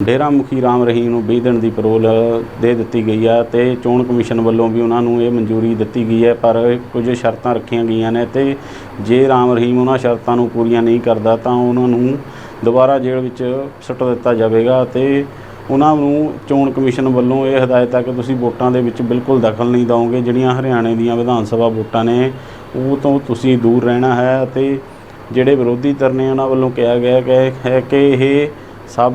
ਡੇਰਾ ਮੁਖੀ ਰਾਮ ਰਹੀਮ ਨੂੰ 20 ਦਿਨ ਦੀ ਪੈਰੋਲ ਦੇ ਦਿੱਤੀ ਗਈ ਹੈ ਤੇ ਚੋਣ ਕਮਿਸ਼ਨ ਵੱਲੋਂ ਵੀ ਉਹਨਾਂ ਨੂੰ ਇਹ ਮਨਜ਼ੂਰੀ ਦਿੱਤੀ ਗਈ ਹੈ, ਪਰ ਕੁਝ ਸ਼ਰਤਾਂ ਰੱਖੀਆਂ ਗਈਆਂ ਨੇ ਤੇ ਜੇ ਰਾਮ ਰਹੀਮ ਉਹਨਾਂ ਸ਼ਰਤਾਂ ਨੂੰ ਪੂਰੀਆਂ ਨਹੀਂ ਕਰਦਾ ਤਾਂ ਉਹਨਾਂ ਨੂੰ ਦੁਬਾਰਾ ਜੇਲ੍ਹ ਵਿੱਚ ਸੁੱਟ ਦਿੱਤਾ ਜਾਵੇਗਾ ਤੇ ਉਹਨਾਂ ਨੂੰ ਚੋਣ ਕਮਿਸ਼ਨ ਵੱਲੋਂ ਇਹ ਹਦਾਇਤ ਹੈ ਕਿ ਤੁਸੀਂ ਵੋਟਾਂ ਦੇ ਵਿੱਚ ਬਿਲਕੁਲ ਦਖਲ ਨਹੀਂ ਦਿਓਗੇ। ਜਿਹੜੀਆਂ ਹਰਿਆਣੇ ਦੀਆਂ ਵਿਧਾਨ ਸਭਾ ਵੋਟਾਂ ਨੇ, ਉਹ ਤੋਂ ਤੁਸੀਂ ਦੂਰ ਰਹਿਣਾ ਹੈ ਅਤੇ ਜਿਹੜੇ ਵਿਰੋਧੀ ਧਿਰ ਨੇ ਉਹਨਾਂ ਵੱਲੋਂ ਕਿਹਾ ਗਿਆ ਕਿ ਹੈ ਕਿ ਇਹ ਸਭ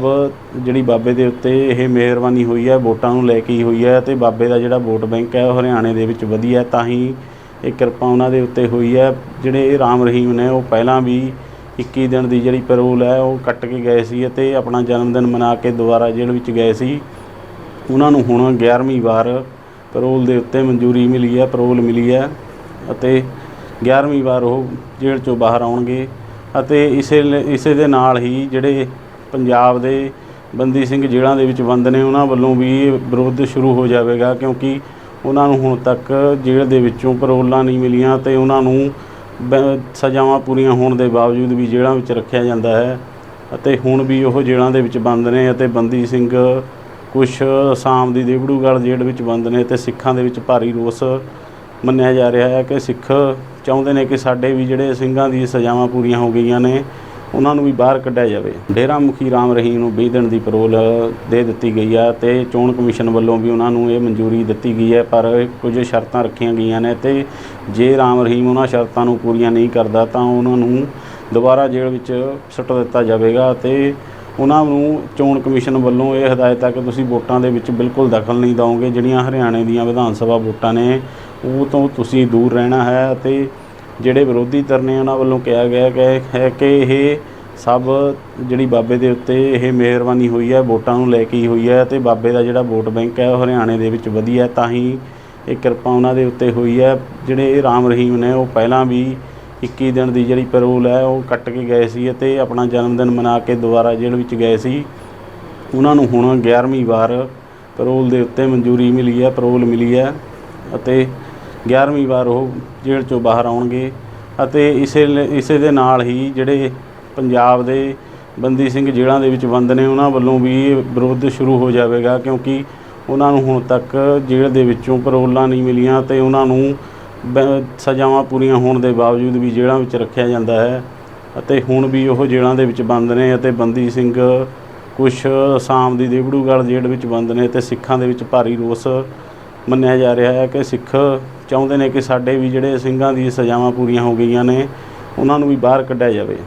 ਜਿਹੜੀ ਬਾਬੇ ਦੇ ਉੱਤੇ ਇਹ ਮਿਹਰਬਾਨੀ ਹੋਈ ਹੈ, ਵੋਟਾਂ ਨੂੰ ਲੈ ਕੇ ਹੀ ਹੋਈ ਹੈ ਤੇ ਬਾਬੇ ਦਾ ਜਿਹੜਾ ਵੋਟ ਬੈਂਕ ਹੈ, ਉਹ ਹਰਿਆਣੇ ਦੇ ਵਿੱਚ ਵਧੀਆ ਤਾਂ ਹੀ ਇਹ ਕਿਰਪਾ ਉਹਨਾਂ ਦੇ ਉੱਤੇ ਹੋਈ ਹੈ। ਜਿਹੜੇ ਰਾਮ ਰਹੀਮ ਨੇ, ਉਹ ਪਹਿਲਾਂ ਵੀ 21 ਦਿਨ ਦੀ ਜਿਹੜੀ ਪੈਰੋਲ ਹੈ, ਉਹ ਕੱਟ ਕੇ ਗਏ ਸੀ ਅਤੇ ਆਪਣਾ ਜਨਮ ਦਿਨ ਮਨਾ ਕੇ ਦੁਬਾਰਾ ਜੇਲ੍ਹ ਵਿੱਚ ਗਏ ਸੀ। ਉਹਨਾਂ ਨੂੰ ਹੁਣ 11ਵੀਂ ਵਾਰ ਪੈਰੋਲ ਦੇ ਉੱਤੇ ਮਨਜ਼ੂਰੀ ਮਿਲੀ ਹੈ, ਪੈਰੋਲ ਮਿਲੀ ਹੈ ਅਤੇ 11ਵੀਂ ਵਾਰ ਉਹ ਜੇਲ੍ਹ ਚੋਂ ਬਾਹਰ ਆਉਣਗੇ ਅਤੇ ਇਸੇ ਲ- ਇਸੇ ਦੇ ਨਾਲ ਹੀ ਜਿਹੜੇ ਪੰਜਾਬ ਦੇ ਬੰਦੀ ਸਿੰਘ ਜੇਲ੍ਹਾਂ ਦੇ ਵਿੱਚ ਬੰਦ ਨੇ, ਉਹਨਾਂ ਵੱਲੋਂ ਵੀ ਇਹ ਵਿਰੋਧ ਸ਼ੁਰੂ ਹੋ ਜਾਵੇਗਾ ਕਿਉਂਕਿ ਉਹਨਾਂ ਨੂੰ ਹੁਣ ਤੱਕ ਜੇਲ੍ਹ ਦੇ ਵਿੱਚੋਂ ਪਰੋਲਾਂ ਨਹੀਂ ਮਿਲੀਆਂ ਤੇ ਉਹਨਾਂ ਨੂੰ ਬ- ਸਜ਼ਾਵਾਂ ਪੂਰੀਆਂ ਹੋਣ ਦੇ ਬਾਵਜੂਦ ਵੀ ਜੇਲ੍ਹਾਂ ਵਿੱਚ ਰੱਖਿਆ ਜਾਂਦਾ ਹੈ ਅਤੇ ਹੁਣ ਵੀ ਉਹ ਜੇਲ੍ਹਾਂ ਦੇ ਵਿੱਚ ਬੰਦ ਨੇ ਅਤੇ ਬੰਦੀ ਸਿੰਘ ਕੁਛ ਅਸਾਮ ਦੀ ਦੇਵੜੂਗੜ੍ਹ ਜੇਲ੍ਹ ਵਿੱਚ ਬੰਦ ਨੇ ਤੇ ਸਿੱਖਾਂ ਦੇ ਵਿੱਚ ਭਾਰੀ ਰੋਸ ਮੰਨਿਆ ਜਾ ਰਿਹਾ ਹੈ ਕਿ ਸਿੱਖ ਚਾਹੁੰਦੇ ਨੇ ਕਿ ਸਾਡੇ ਵੀ ਜਿਹੜੇ ਸਿੰਘਾਂ ਦੀ ਸਜ਼ਾਵਾਂ ਪੂਰੀਆਂ ਹੋ ਗਈਆਂ ਨੇ ਉਹਨਾਂ ਨੂੰ ਵੀ ਬਾਹਰ ਕੱਢਿਆ ਜਾਵੇ। ਡੇਰਾ ਮੁਖੀ ਰਾਮ ਰਹੀਮ ਨੂੰ 20 ਦਿਨ ਦੀ ਪਰੋਲ ਦੇ ਦਿੱਤੀ ਗਈ ਹੈ ਤੇ ਚੋਣ ਕਮਿਸ਼ਨ ਵੱਲੋਂ ਵੀ ਉਹਨਾਂ ਨੂੰ ਇਹ ਮਨਜ਼ੂਰੀ ਦਿੱਤੀ ਗਈ ਹੈ, ਪਰ ਕੁਝ ਸ਼ਰਤਾਂ ਰੱਖੀਆਂ ਗਈਆਂ ਨੇ ਤੇ ਜੇ ਰਾਮ ਰਹੀਮ ਉਹਨਾਂ ਸ਼ਰਤਾਂ ਨੂੰ ਪੂਰੀਆਂ ਨਹੀਂ ਕਰਦਾ ਤਾਂ ਉਹਨਾਂ ਨੂੰ ਦੁਬਾਰਾ ਜੇਲ੍ਹ ਵਿੱਚ ਸੁੱਟ ਦਿੱਤਾ ਜਾਵੇਗਾ ਤੇ ਉਹਨਾਂ ਨੂੰ ਚੋਣ ਕਮਿਸ਼ਨ ਵੱਲੋਂ ਇਹ ਹਦਾਇਤ ਹੈ ਕਿ ਤੁਸੀਂ ਵੋਟਾਂ ਦੇ ਵਿੱਚ ਬਿਲਕੁਲ ਦਖਲ ਨਹੀਂ ਦਿਓਗੇ। ਜਿਹੜੀਆਂ ਹਰਿਆਣੇ ਦੀਆਂ ਵਿਧਾਨ ਸਭਾ ਵੋਟਾਂ ਨੇ, ਉਹ ਤੋਂ ਤੁਸੀਂ ਦੂਰ ਰਹਿਣਾ ਹੈ ਅਤੇ ਜਿਹੜੇ ਵਿਰੋਧੀ ਧਿਰ ਨੇ ਉਹਨਾਂ ਵੱਲੋਂ ਕਿਹਾ ਗਿਆ ਕਿ ਹੈ ਕਿ ਇਹ ਸਭ ਜਿਹੜੀ ਬਾਬੇ ਦੇ ਉੱਤੇ ਇਹ ਮਿਹਰਬਾਨੀ ਹੋਈ ਹੈ, ਵੋਟਾਂ ਨੂੰ ਲੈ ਕੇ ਹੀ ਹੋਈ ਹੈ ਅਤੇ ਬਾਬੇ ਦਾ ਜਿਹੜਾ ਵੋਟ ਬੈਂਕ ਹੈ, ਉਹ ਹਰਿਆਣੇ ਦੇ ਵਿੱਚ ਵਧੀਆ ਤਾਂ ਹੀ ਇਹ ਕਿਰਪਾ ਉਹਨਾਂ ਦੇ ਉੱਤੇ ਹੋਈ ਹੈ। ਜਿਹੜੇ ਰਾਮ ਰਹੀਮ ਨੇ, ਉਹ ਪਹਿਲਾਂ ਵੀ 21 ਦਿਨ ਦੀ ਜਿਹੜੀ ਪੈਰੋਲ ਹੈ, ਉਹ ਕੱਟ ਕੇ ਗਏ ਸੀ ਅਤੇ ਆਪਣਾ ਜਨਮ ਦਿਨ ਮਨਾ ਕੇ ਦੁਬਾਰਾ ਜੇਲ੍ਹ ਵਿੱਚ ਗਏ ਸੀ। ਉਹਨਾਂ ਨੂੰ ਹੁਣ 11ਵੀਂ ਵਾਰ ਪੈਰੋਲ ਦੇ ਉੱਤੇ ਮਨਜ਼ੂਰੀ ਮਿਲੀ ਹੈ, ਪੈਰੋਲ ਮਿਲੀ ਹੈ ਅਤੇ 11ਵੀਂ ਵਾਰ ਉਹ ਜੇਲ੍ਹ ਚੋਂ ਬਾਹਰ ਆਉਣਗੇ ਅਤੇ ਇਸੇ ਇਸੇ ਦੇ ਨਾਲ ਹੀ ਜਿਹੜੇ ਪੰਜਾਬ ਦੇ ਬੰਦੀ ਸਿੰਘ ਜੇਲ੍ਹਾਂ ਦੇ ਵਿੱਚ ਬੰਦ ਨੇ, ਉਹਨਾਂ ਵੱਲੋਂ ਵੀ ਵਿਰੋਧ ਸ਼ੁਰੂ ਹੋ ਜਾਵੇਗਾ ਕਿਉਂਕਿ ਉਹਨਾਂ ਨੂੰ ਹੁਣ ਤੱਕ ਜੇਲ੍ਹ ਦੇ ਵਿੱਚੋਂ ਪੈਰੋਲਾਂ ਨਹੀਂ ਮਿਲੀਆਂ ਤੇ ਉਹਨਾਂ ਨੂੰ ਬ- ਸਜ਼ਾਵਾਂ ਪੂਰੀਆਂ ਹੋਣ ਦੇ ਬਾਵਜੂਦ ਵੀ ਜੇਲ੍ਹਾਂ ਵਿੱਚ ਰੱਖਿਆ ਜਾਂਦਾ ਹੈ ਅਤੇ ਹੁਣ ਵੀ ਉਹ ਜੇਲ੍ਹਾਂ ਦੇ ਵਿੱਚ ਬੰਦ ਨੇ ਅਤੇ ਬੰਦੀ ਸਿੰਘ ਕੁਛ ਅਸਾਮ ਦੀ ਦੇਵੜੂਗੜ੍ਹ ਜੇਲ੍ਹ ਵਿੱਚ ਬੰਦ ਨੇ ਤੇ ਸਿੱਖਾਂ ਦੇ ਵਿੱਚ ਭਾਰੀ ਰੋਸ ਮੰਨਿਆ ਜਾ ਰਿਹਾ ਹੈ ਕਿ ਸਿੱਖ ਚਾਹੁੰਦੇ ਨੇ ਕਿ ਸਾਡੇ ਵੀ ਜਿਹੜੇ ਸਿੰਘਾਂ ਦੀ ਸਜ਼ਾਵਾਂ ਪੂਰੀਆਂ ਹੋ ਗਈਆਂ ਨੇ, ਉਹਨਾਂ ਨੂੰ ਵੀ ਬਾਹਰ ਕੱਢਿਆ ਜਾਵੇ।